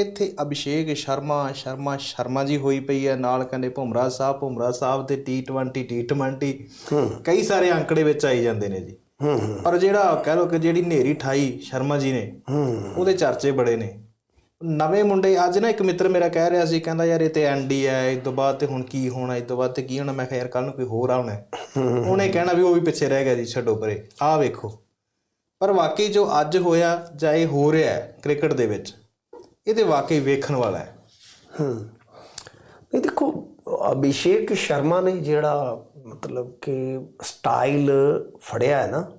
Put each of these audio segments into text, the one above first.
ਇੱਥੇ ਅਭਿਸ਼ੇਕ ਸ਼ਰਮਾ ਸ਼ਰਮਾ ਸ਼ਰਮਾ ਜੀ ਹੋਈ ਪਈ ਹੈ ਨਾਲ ਕਹਿੰਦੇ ਭੁਮਰਾ ਸਾਹਿਬ ਭੁਮਰਾ ਸਾਹਿਬ ਤੇ T20 T20 ਕਈ ਸਾਰੇ ਅੰਕੜੇ ਵਿੱਚ ਆਈ ਜਾਂਦੇ ਨੇ ਜੀ। ਪਰ ਜਿਹੜਾ ਕਹਿ ਲੋ ਕਿ ਜਿਹੜੀ ਨੇਰੀ ਠਾਈ ਸ਼ਰਮਾ ਜੀ ਨੇ ਉਹਦੇ ਚਰਚੇ ਬੜੇ ਨੇ। ਨਵੇਂ ਮੁੰਡੇ ਅੱਜ ਨਾ ਇੱਕ ਮਿੱਤਰ ਮੇਰਾ ਕਹਿ ਰਿਹਾ ਸੀ ਕਹਿੰਦਾ ਯਾਰ ਇਹ ਤੇ ਐਂਡੀ ਹੈ ਇਸ ਤੋਂ ਬਾਅਦ ਤੇ ਹੁਣ ਕੀ ਹੋਣਾ ਇਸ ਤੋਂ ਬਾਅਦ ਤੇ ਕੀ ਹੋਣਾ? ਮੈਂ ਕਿਹਾ ਯਾਰ ਕੱਲ ਨੂੰ ਕੋਈ ਹੋਰ ਆਉਣਾ। ਉਹਨੇ ਕਹਿਣਾ ਵੀ ਉਹ ਵੀ ਪਿੱਛੇ ਰਹਿ ਗਿਆ ਜੀ ਛੱਡੋ ਪਰੇ। ਆਹ ਵੇਖੋ। ਪਰ ਵਾਕਈ ਜੋ ਅੱਜ ਹੋਇਆ ਜਾਂ ਇਹ ਹੋ ਰਿਹਾ ਹੈ ਕ੍ਰਿਕਟ ਦੇ ਵਿੱਚ ਇਹ ਤੇ ਵਾਕਈ ਵੇਖਣ ਵਾਲਾ ਹੈ। ਹੂੰ। ਨਹੀਂ ਦੇਖੋ ਅਭਿਸ਼ੇਕ ਸ਼ਰਮਾ ਨੇ ਜਿਹੜਾ ਮਤਲਬ ਕਿ ਸਟਾਈਲ ਫੜਿਆ ਹੈ ਨਾ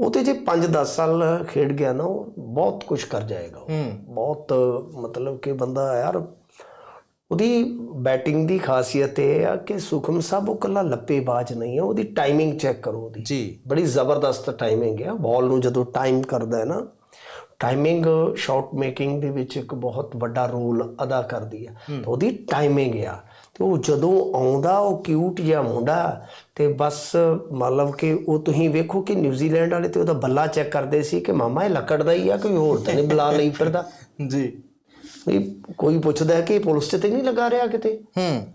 ਉਹ ਤੇ ਜੇ 5-10 ਸਾਲ ਖੇਡ ਗਿਆ ਨਾ ਉਹ ਬਹੁਤ ਕੁਝ ਕਰ ਜਾਏਗਾ। ਬਹੁਤ ਮਤਲਬ ਕਿ ਬੰਦਾ ਯਾਰ ਉਹਦੀ ਬੈਟਿੰਗ ਦੀ ਖਾਸੀਅਤ ਇਹ ਆ ਕਿ ਸੁਖਮ ਸਾਹਿਬ ਉਹ ਕੱਲਾ ਲੱਪੇਬਾਜ਼ ਨਹੀਂ ਹੈ ਉਹਦੀ ਟਾਈਮਿੰਗ ਚੈੱਕ ਕਰੋ ਉਹਦੀ। ਜੀ। ਬੜੀ ਜ਼ਬਰਦਸਤ ਟਾਈਮਿੰਗ ਹੈ ਬਾਲ ਨੂੰ ਜਦੋਂ ਟਾਈਮ ਕਰਦਾ ਹੈ ਨਾ ਟਾਈਮਿੰਗ ਸ਼ਾਟ ਮੇਕਿੰਗ ਦੇ ਵਿੱਚ ਇੱਕ ਬਹੁਤ ਵੱਡਾ ਰੋਲ ਅਦਾ ਕਰਦੀ ਤੇ ਉਹਦੀ ਟਾਈਮਿੰਗ ਆ। ਤੇ ਉਹ ਜਦੋਂ ਆਉਂਦਾ ਉਹ ਕਿਊਟ ਜਿਹਾ ਮੁੰਡਾ ਤੇ ਬਸ ਮਤਲਬ ਕਿ ਉਹ ਤੁਸੀਂ ਵੇਖੋ ਕਿ ਨਿਊਜ਼ੀਲੈਂਡ ਵਾਲੇ ਤੇ ਉਹਦਾ ਬੱਲਾ ਚੈੱਕ ਕਰਦੇ ਸੀ ਕਿ ਮਾਮਾ ਇਹ ਲੱਕੜ ਦਾ ਹੀ ਆ ਕੋਈ ਹੋਰ ਤਾਂ ਨਹੀਂ ਬੁਲਾ ਲਈ ਫਿਰਦਾ। ਜੀ। ਵੀ ਕੋਈ ਪੁੱਛਦਾ ਹੈ ਕਿ ਪੁਲਿਸ ਤੇ ਨਹੀਂ ਲਗਾ ਰਿਹਾ ਕਿਤੇ? ਹੂੰ।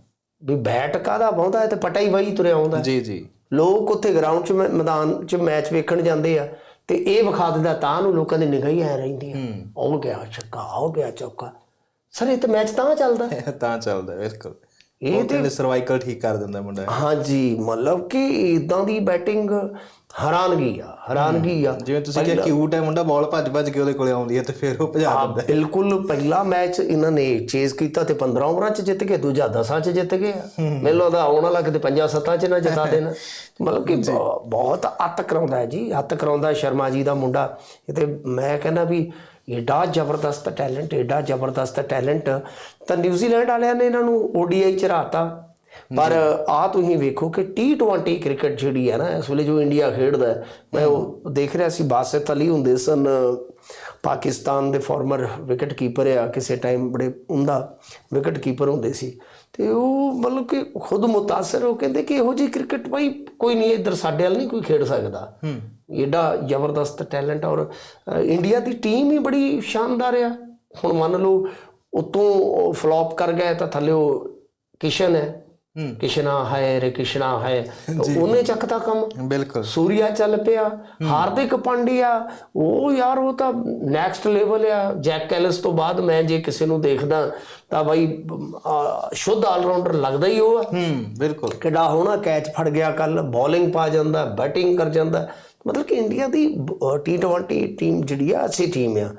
ਵੀ ਬੈਟ ਕਾਦਾ ਪਾਉਂਦਾ ਹੈ? ਤੇ ਪਟਾ ਹੀ ਵਹੀ ਤੁਰਿਆ ਆਉਂਦਾ। ਜੀ ਜੀ। ਲੋਕ ਉੱਥੇ ਗਰਾਊਂਡ 'ਚ ਮੈਦਾਨ 'ਚ ਮੈਚ ਵੇਖਣ ਜਾਂਦੇ ਆ। ਤੇ ਇਹ ਵਿਖਾ ਦਿੰਦਾ ਤਾਂ ਨੂੰ ਲੋਕਾਂ ਦੀ ਨਿਗਾਹ ਹੀ ਐ ਰਹਿੰਦੀ ਆ ਉਹ ਗਿਆ ਛੱਕਾ ਉਹ ਗਿਆ ਚੌਕਾ। ਸਰ ਇਹ ਤਾਂ ਮੈਚ ਤਾਂ ਚੱਲਦਾ। ਤਾਂ ਚੱਲਦਾ ਬਿਲਕੁਲ। ਇਹ ਤੇ ਸਰਵਾਈਕਲ ਠੀਕ ਕਰ ਦਿੰਦਾ ਮੁੰਡਾ। ਹਾਂਜੀ ਮਤਲਬ ਕਿ ਇਦਾਂ ਦੀ ਬੈਟਿੰਗ ਹੈਰਾਨਗੀ ਆ ਹੈਰਾਨਗੀ ਆ। ਜਿਵੇਂ ਤੁਸੀਂ ਕਿਹਾ ਕਿਊਟ ਹੈ ਮੁੰਡਾ ਬਾਲ ਭੱਜ ਭੱਜ ਕੇ ਉਹਦੇ ਕੋਲੇ ਆਉਂਦੀ ਹੈ ਤੇ ਫਿਰ ਉਹ ਭਜਾ ਦਿੰਦਾ ਬਿਲਕੁਲ ਪਹਿਲਾ ਮੈਚ ਇਹਨਾਂ ਨੇ ਚੇਸ ਕੀਤਾ ਤੇ 15 ਓਵਰਾਂ 'ਚ ਜਿੱਤ ਗਏ ਦੂਜਾ 10ਾਂ 'ਚ ਜਿੱਤ ਗਏ। ਮੈਨੂੰ ਲੱਗਦਾ ਆਉਣ ਵਾਲਾ ਕਿਤੇ 5-7 'ਚ ਨਾ ਜਿਤਾ ਦੇਣ। ਮਤਲਬ ਕਿ ਬਹੁਤ ਅੱਤ ਕਰਾਉਂਦਾ ਹੈ ਜੀ ਅੱਤ ਕਰਾਉਂਦਾ ਸ਼ਰਮਾ ਜੀ ਦਾ ਮੁੰਡਾ। ਇਹ ਤੇ ਮੈਂ ਕਹਿੰਦਾ ਵੀ ਏਡਾ ਜ਼ਬਰਦਸਤ ਟੈਲੈਂਟ ਏਡਾ ਜ਼ਬਰਦਸਤ ਟੈਲੈਂਟ। ਤਾਂ ਨਿਊਜ਼ੀਲੈਂਡ ਵਾਲਿਆਂ ਨੇ ਇਹਨਾਂ ਨੂੰ ODI ਚ ਰਾਤਾ। ਪਰ ਆ ਤੁਸੀਂ ਵੇਖੋ ਕਿ T20 ਕ੍ਰਿਕਟ ਜਿਹੜੀ ਹੈ ਨਾ ਇਸ ਵੇਲੇ ਜੋ ਇੰਡੀਆ ਖੇਡਦਾ ਮੈਂ ਉਹ ਦੇਖ ਰਿਹਾ ਸੀ ਬਾਸਿਤ ਅਲੀ ਹੁੰਦੇ ਸਨ ਪਾਕਿਸਤਾਨ ਦੇ ਫਾਰਮਰ ਵਿਕਟ ਕੀਪਰ ਆ ਕਿਸੇ ਟਾਈਮ ਬੜੇ ਉਮਦਾ ਵਿਕਟ ਕੀਪਰ ਹੁੰਦੇ ਸੀ। ਤੇ ਉਹ ਮਤਲਬ ਕਿ ਖੁਦ ਮੁਤਾਸਰ ਉਹ ਕਹਿੰਦੇ ਕਿ ਇਹੋ ਜਿਹੀ ਕ੍ਰਿਕਟ ਭਾਈ ਕੋਈ ਨਹੀਂ ਇੱਧਰ ਸਾਡੇ ਵੱਲ ਨਹੀਂ ਕੋਈ ਖੇਡ ਸਕਦਾ। ਹੂੰ। ਏਡਾ ਜ਼ਬਰਦਸਤ ਟੈਲੈਂਟ ਔਰ ਇੰਡੀਆ ਦੀ ਟੀਮ ਹੀ ਬੜੀ ਸ਼ਾਨਦਾਰ ਆ। ਹੁਣ ਮੰਨ ਲਓ ਉਤੋਂ ਫਲॉप ਕਰ ਗਏ ਤਾਂ ਥੱਲੇ ਉਹ ਕਿਸ਼ਨ ਹੈ। ਹੂੰ। ਕਿਸ਼ਨਾ ਹੈ ਰੇ ਕਿਸ਼ਨਾ ਹੈ ਉਹਨੇ ਚੱਕਤਾ ਕੰਮ। ਬਿਲਕੁਲ। ਸੂਰਿਆ ਚੱਲ ਪਿਆ ਹਾਰਦਿਕ ਪਾਂਡਿਆ ਉਹ ਯਾਰ ਉਹ ਤਾਂ ਨੈਕਸਟ ਲੈਵਲ ਆ। ਜੈਕ ਕੈਲਸ ਤੋਂ ਬਾਅਦ ਮੈਂ ਜੇ ਕਿਸੇ ਨੂੰ ਦੇਖਦਾ ਤਾਂ ਬਾਈ ਸ਼ੁੱਧ ਆਲਰਾਊਂਡਰ ਲੱਗਦਾ ਹੀ ਉਹ ਹੂੰ ਬਿਲਕੁਲ। ਕਿੱਡਾ ਹੋਣਾ ਕੈਚ ਫੜ ਗਿਆ ਕੱਲ ਬੋਲਿੰਗ ਪਾ ਜਾਂਦਾ ਬੈਟਿੰਗ ਕਰ ਜਾਂਦਾ। ਮਤਲਬ ਕਿ ਇੰਡੀਆ ਦੀ T20 ਟੀਮ ਜਿਹੜੀ ਆ ਅੱਛੀ ਟੀਮ ਆ।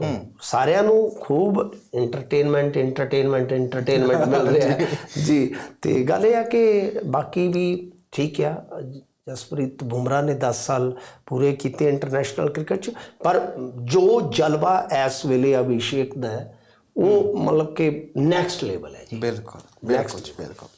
ਤਾਂ ਸਾਰਿਆਂ ਨੂੰ ਖੂਬ ਐਂਟਰਟੇਨਮੈਂਟ ਐਂਟਰਟੇਨਮੈਂਟ ਐਂਟਰਟੇਨਮੈਂਟ ਮਿਲ ਰਿਹਾ ਹੈ। ਜੀ ਤੇ ਗੱਲ ਇਹ ਆ ਕਿ ਬਾਕੀ ਵੀ ਠੀਕ ਆ। ਜਸਪ੍ਰੀਤ ਬੁਮਰਾਹ ਨੇ 10 ਸਾਲ ਪੂਰੇ ਕੀਤੇ ਇੰਟਰਨੈਸ਼ਨਲ ਕ੍ਰਿਕਟ ਚ ਪਰ ਜੋ ਜਲਵਾ ਇਸ ਵੇਲੇ ਅਭਿਸ਼ੇਕ ਦਾ ਹੈ ਉਹ ਮਤਲਬ ਕਿ ਨੈਕਸਟ ਲੈਵਲ ਹੈ ਜੀ। ਬਿਲਕੁਲ ਬਿਲਕੁਲ ਬਿਲਕੁਲ।